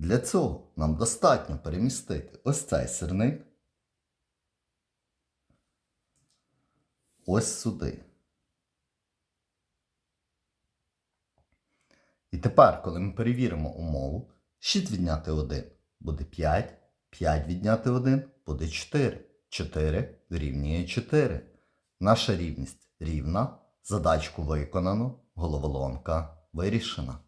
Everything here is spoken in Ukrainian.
Для цього нам достатньо перемістити ось цей сирник ось сюди. І тепер, коли ми перевіримо умову, 6 відняти 1 буде 5, 5 відняти 1 буде 4. 4 дорівнює 4. Наша рівність рівна. Задачку виконано, головоломка вирішена.